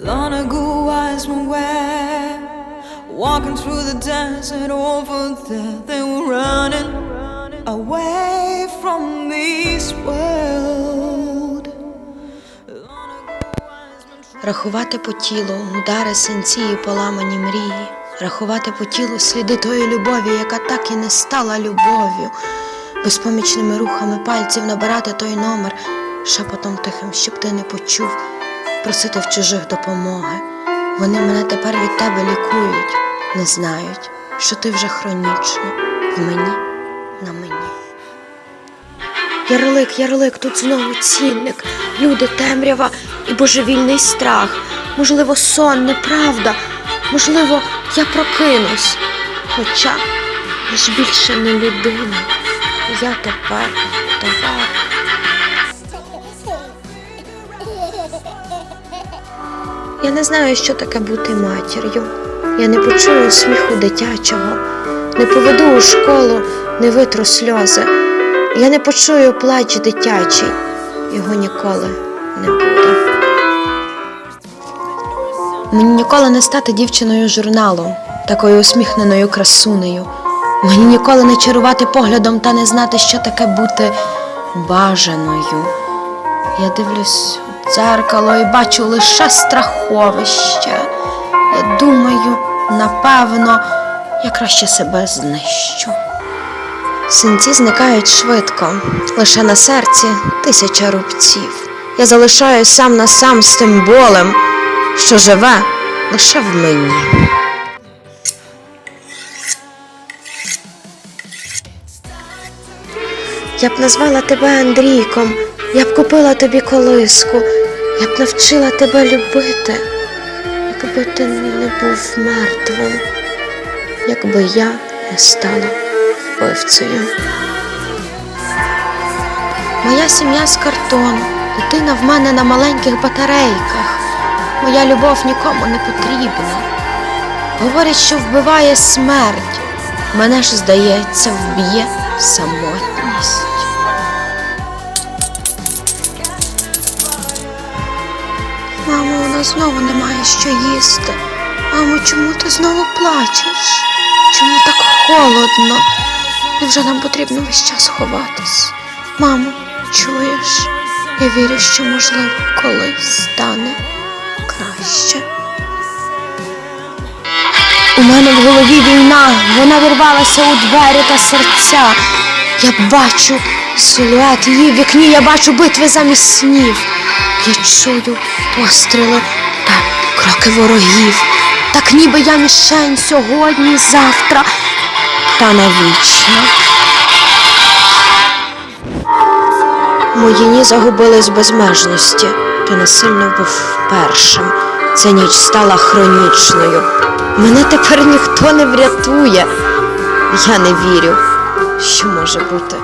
Long ago, wise men were walking through the desert over there. They were running away from this world. Рахувати по тілу удари синці і поламані мрії, рахувати по тілу сліди тої любові, яка так і не стала любов'ю, безпомічними рухами пальців набирати той номер, шепотом тихим, щоб ти не почув, просити в чужих допомоги. Вони мене тепер від тебе лікують, не знають, що ти вже хронічно в мені, на мені. Ярлик, ярлик, тут знову цінник, люди, темрява і божевільний страх. Можливо, сон, неправда. Можливо, я прокинусь. Хоча я ж більше не людина. Я тепер товар. Я не знаю, що таке бути матір'ю. Я не почую сміху дитячого, не поведу у школу, не витру сльози. Я не почую плач дитячий, його ніколи не буде. Мені ніколи не стати дівчиною журналу, такою усміхненою красунею. Мені ніколи не чарувати поглядом та не знати, що таке бути бажаною. Я дивлюсь дзеркало і бачу лише страховище. Я думаю, напевно, я краще себе знищу. Синці зникають швидко, лише на серці тисяча рубців. Я залишаюсь сам на сам з тим болем, що живе лише в мені. Я б назвала тебе Андрійком, я б купила тобі колиску, я б навчила тебе любити, якби ти не був мертвим, якби я не стала вбивцею. Моя сім'я з картону, дитина в мене на маленьких батарейках. Моя любов нікому не потрібна. Говорять, що вбиває смерть. Мене ж, здається, вб'є самотність. Знову немає що їсти. Мамо, чому ти знову плачеш? Чому так холодно? Невже нам потрібно весь час ховатись? Мамо, чуєш? Я вірю, що можливо колись стане краще. У мене в голові війна, вона вірвалася у двері та серця. Я бачу силует її в вікні, я бачу битви замість снів. Я чую постріли та кроки ворогів. Так ніби я мішень сьогодні, завтра та навічно. Мої ні загубились безмежності, ти насильно був першим. Ця ніч стала хронічною. Мене тепер ніхто не врятує. Я не вірю, що може бути